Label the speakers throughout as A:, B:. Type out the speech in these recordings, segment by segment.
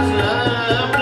A: Krishna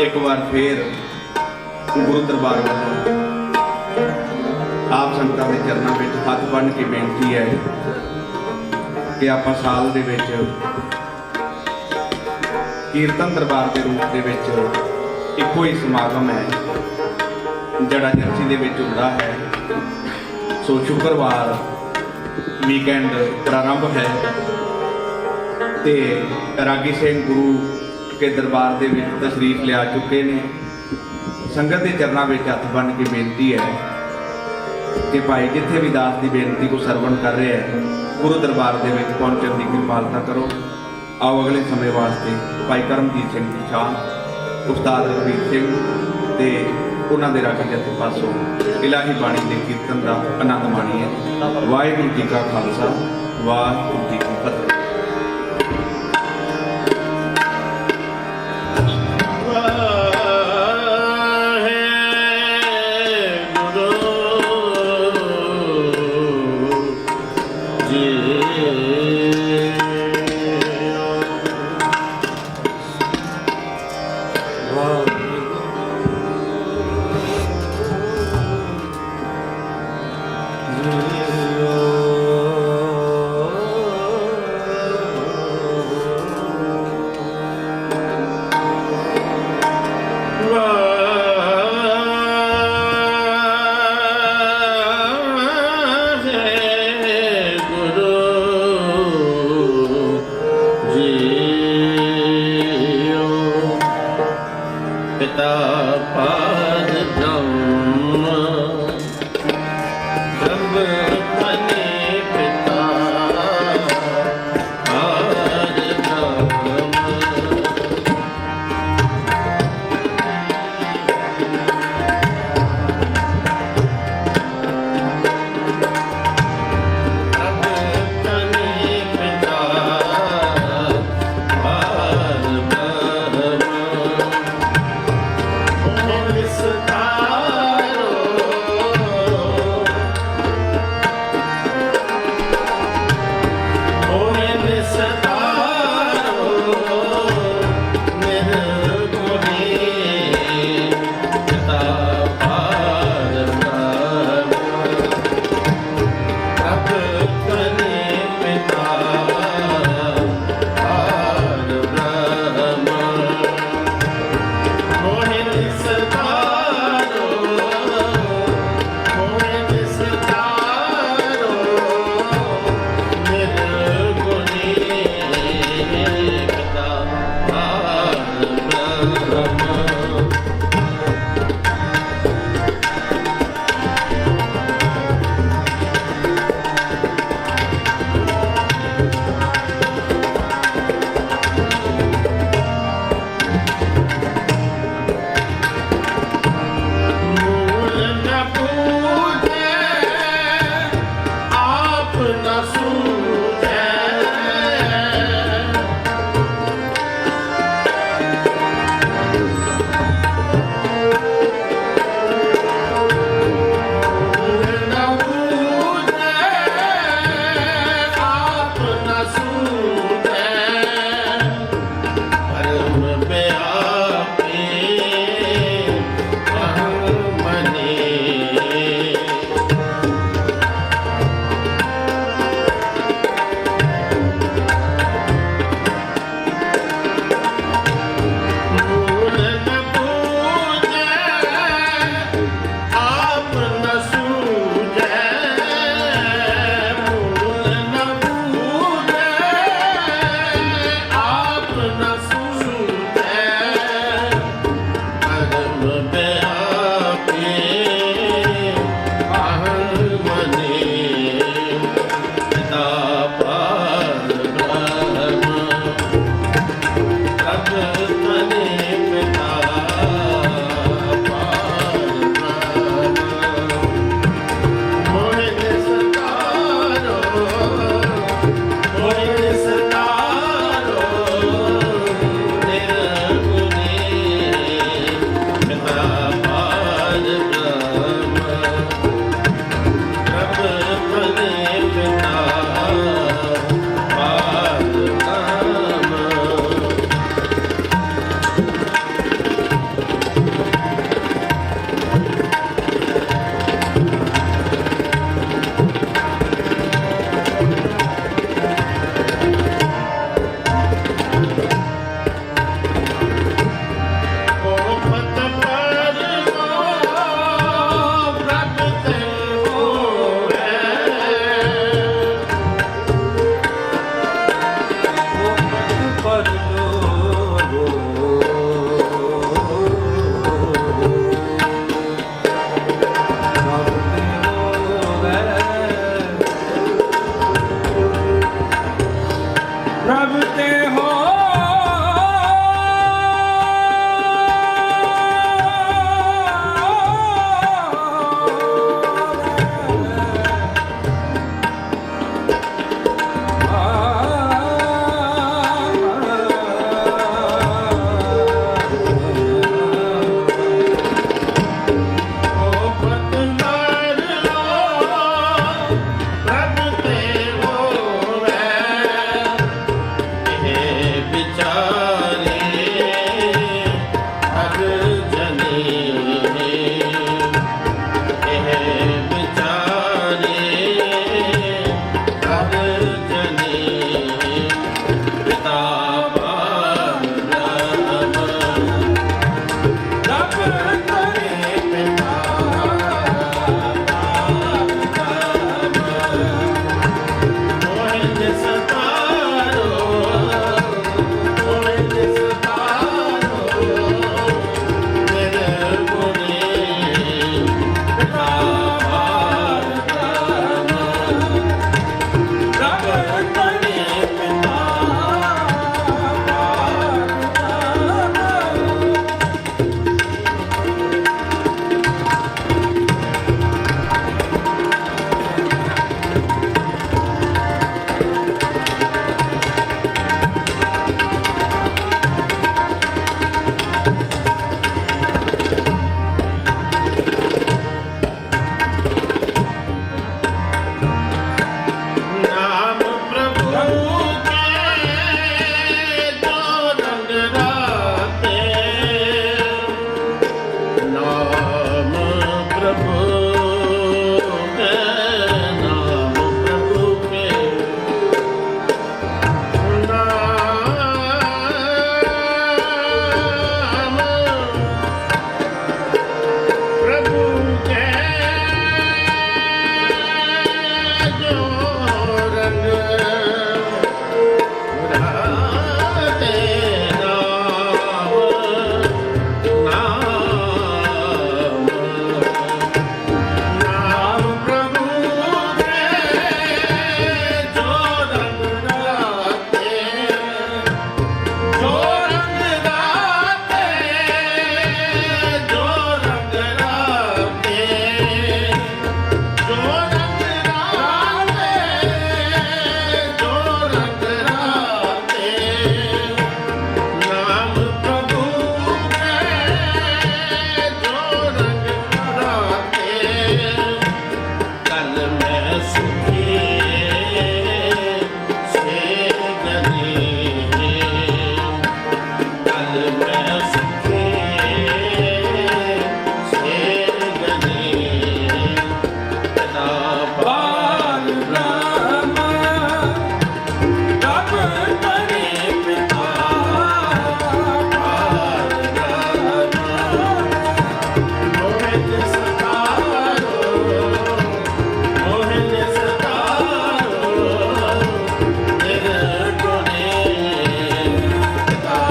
A: ਇੱਕ ਵਾਰ ਫੇਰ ਗੁਰੂ ਦਰਬਾਰ ਵੱਲੋਂ ਆਪ ਸੰਗਤਾਂ ਦੇ ਚਰਨਾਂ ਵਿੱਚ ਹੱਥ ਬੰਨ੍ਹ ਕੇ ਬੇਨਤੀ ਹੈ ਕਿ ਆਪਾਂ ਸਾਲ ਦੇ ਵਿੱਚ ਕੀਰਤਨ ਦਰਬਾਰ ਦੇ ਰੂਪ ਦੇ ਵਿੱਚ ਇੱਕੋ ਹੀ ਸਮਾਗਮ ਹੈ। ਜਿਹੜਾ ਜਰਸੀ ਦੇ ਵਿੱਚ ਹੁੰਦਾ ਹੈ। ਸੋ ਸ਼ੁੱਕਰਵਾਰ ਵੀਕਐਂਡ ਪ੍ਰਾਰੰਭ ਹੈ। ਤੇ ਰਾਗੀ ਸਿੰਘ ਗੁਰੂ ਕੇ ਦਰਬਾਰ ਦੇ ਵਿੱਚ ਤਸ਼ਰੀਫ ਲਿਆ ਚੁੱਕੇ ਨੇ। ਸੰਗਤ ਦੇ ਚਰਨਾਂ ਵਿੱਚ ਹੱਥ ਬੰਨ੍ਹ ਕੇ ਬੇਨਤੀ ਹੈ ਕਿ ਭਾਈ ਜਿੱਥੇ ਵੀ ਦਾਸ ਦੀ ਬੇਨਤੀ ਕੋ ਸਰਵਣ ਕਰ ਰਿਹਾ ਹੈ, ਗੁਰੂ ਦਰਬਾਰ ਦੇ ਵਿੱਚ ਪਹੁੰਚਣ ਦੀ ਕਿਰਪਾਲਤਾ ਕਰੋ। ਆਓ ਅਗਲੇ ਸਮੇਂ ਵਾਸਤੇ ਭਾਈ ਕਰਮਜੀਤ ਸਿੰਘ ਦੀ ਸ਼ਾਨ, ਉਸਤਾਦ ਰਵੀਰ ਸਿੰਘ ਤੇ ਉਹਨਾਂ ਦੇ ਰਾਗੀ ਜੱਥੇ ਪਾਸੋਂ ਇਲਾਹੀ ਬਾਣੀ ਦੇ ਕੀਰਤਨ ਦਾ ਆਨੰਦ ਮਾਣੀਏ। ਵਾਹਿਗੁਰੂ ਜੀ ਕਾ ਖਾਲਸਾ,
B: ਵਾਹਿਗੁਰੂ ਜੀ